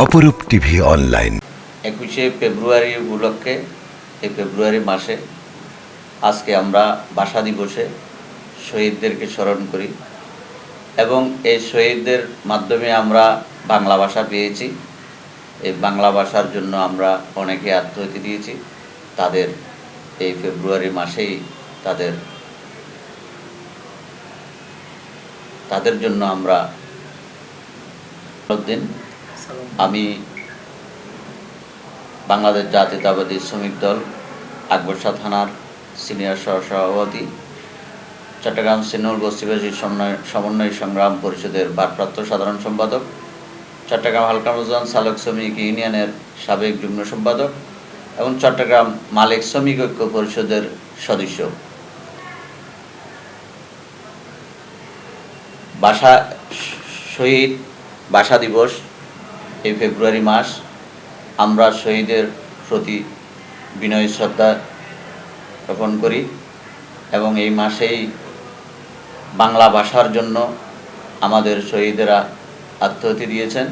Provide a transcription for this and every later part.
অপরূপ TV online. একুশে ফেব্রুয়ারি উপলক্ষে, এই ফেব্রুয়ারি মাসে আজকে আমরা ভাষা দিবসে শহীদদেরকে স্মরণ করি এবং এই শহীদদের মাধ্যমে আমরা বাংলা ভাষা পেয়েছি। এই বাংলা ভাষার জন্য আমরা অনেকে আত্মহতি দিয়েছি। তাদের এই ফেব্রুয়ারি মাসেই তাদের তাদের জন্য আমরা দিন আমি বাংলাদেশ জাতীয়তাবাদী শ্রমিক দল আকবরশা থানার সিনিয়র সহসভাপতি, চট্টগ্রাম সিনোর বস্তিবাসী সমন্বয় সংগ্রাম পরিষদের ভারপ্রাপ্ত সাধারণ সম্পাদক, চট্টগ্রাম হালকামুজান সালক শ্রমিক ইউনিয়নের সাবেক যুগ্ম সম্পাদক এবং চট্টগ্রাম মালিক শ্রমিক ঐক্য পরিষদের সদস্য। ভাষা শহীদ ভাষা দিবস এই ফেব্রুয়ারি মাস আমরা শহীদের প্রতি বিনয় শ্রদ্ধা জ্ঞাপন করি এবং এই মাসেই বাংলা ভাষার জন্য আমাদের শহীদেরা আত্মহতি দিয়েছেন।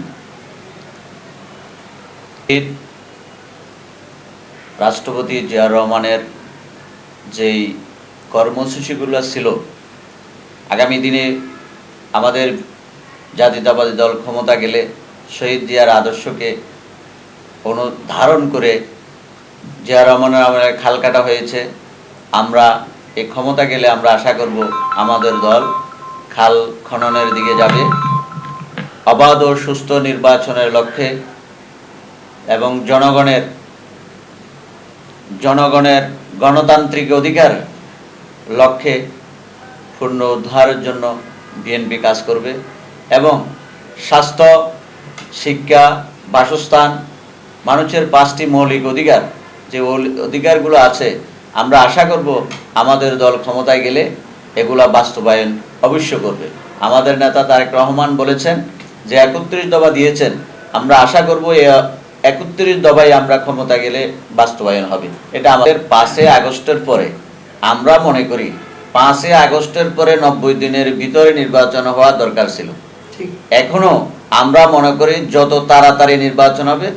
রাষ্ট্রপতি জিয়াউর রহমানের যেই কর্মসূচিগুলো ছিল, আগামী দিনে আমাদের জাতীয়তাবাদী দল ক্ষমতা গেলে শহীদ জিয়ার আদর্শকে অনুধারণ করে জিয়া রহমানের আমলে খাল কাটা হয়েছে। আমরা এই ক্ষমতা গেলে আমরা আশা করব আমাদের দল খাল খননের দিকে যাবে। অবাধ ও সুস্থ নির্বাচনের লক্ষ্যে এবং জনগণের জনগণের গণতান্ত্রিক অধিকার লক্ষ্যে পূর্ণ উদ্ধারের জন্য বিএনপি কাজ করবে এবং স্বাস্থ্য শিক্ষা, বাসস্থান, মানুষের পাঁচটি মৌলিক অধিকার। যে অধিকারগুলো আছে, আমরা আশা করব আমাদের দল ক্ষমতায় গেলে এগুলা বাস্তবায়ন অবশ্য করবে। আমাদের নেতা তারেক রহমান বলেছেন যে একত্রিশ দফা দিয়েছেন, আমরা আশা করব এ একত্রিশ দফায় আমরা ক্ষমতা গেলে বাস্তবায়ন হবে। এটা আমাদের পাঁচে আগস্টের পরে। আমরা মনে করি পাঁচে আগস্টের পরে নব্বই দিনের ভিতরে নির্বাচন হওয়া দরকার ছিল। এখনও আমরা মনে করি যত তাড়াতাড়ি নির্বাচন হবে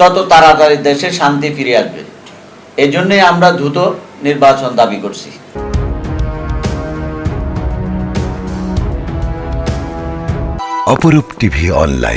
তত তাড়াতাড়ি দেশে শান্তি ফিরে আসবে। এই জন্যই আমরা দ্রুত নির্বাচন দাবি করছি। অপরূপ টিভি অনলাইন।